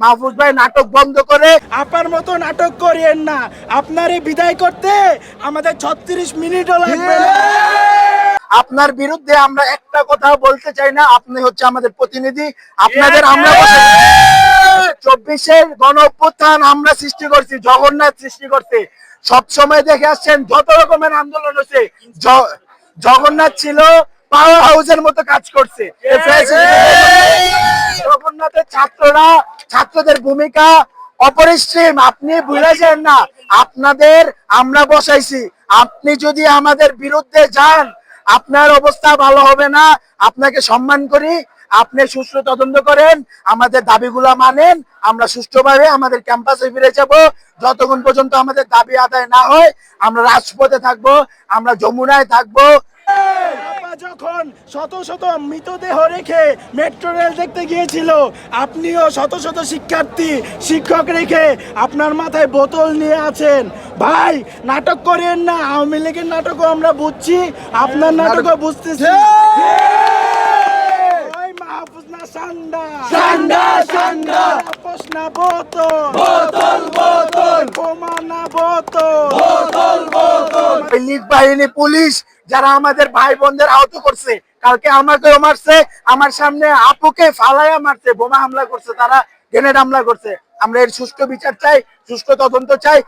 মাহফুজ ভাই নাটক বন্ধ করে আপার মতো নাটক করিয়েন না। আপনারে বিদায় করতে আমাদের ছত্রিশ মিনিটও লাগবে আপনার বিরুদ্ধে আমরা একটা কথা বলতে চাই না আপনি হচ্ছে আমাদের প্রতিনিধি। আপনাদের আমরা চব্বিশের গণ অভ্যুত্থান আমরা সৃষ্টি করছি জগন্নাথ সৃষ্টি করতে সব সময় দেখে আসছেন যত রকমের আন্দোলন হচ্ছে জগন্নাথ ছিল পাওয়ার হাউসের মতো কাজ করছে। জগন্নাথের ছাত্ররা ছাত্রদের ভূমিকা অপরিসীম। আপনি ভুলে যান না। আপনাদের আমরা বসাইছি। আপনি যদি আমাদের বিরুদ্ধে যান, আপনার অবস্থা ভালো হবে না। আপনাকে সম্মান করি। আপনি সুষ্ঠু তদন্ত করেন। আমাদের দাবিগুলো মানেন। আমরা সুষ্ঠুভাবে আমাদের ক্যাম্পাসে ফিরে যাব। যতক্ষণ পর্যন্ত আমাদের দাবি আদায় না হয়, আমরা রাজপথে থাকব। আমরা যমুনায় থাকব। যখন শত শত মৃতদেহ রেখে মেট্রো রেল দেখতে গিয়েছিল আপনিও শত শত শিক্ষার্থী শিক্ষক রেখে আপনার মাথায় বোতল নিয়ে আছেন। ভাই নাটক করেন না আওয়ামী লীগের নাটকও আমরা বুঝছি আপনার নাটকও বুঝতেছি। সান্ডা? সান্ডা, সান্ডা। আপস না বোতল? বোতল বোতল। বোমা না বোতল। লীগ বাহিনী, পুলিশ যারা আমাদের ভাই বোনদের আহত করছে, কালকে আমাকেও মারছে, আমার সামনে আপুকে ফালাইয়া মারছে, বোমা হামলা করছে, তারা গ্রেনেড হামলা করছে। আমরা এর সুষ্ঠু বিচার চাই, সুষ্ঠু তদন্ত চাই।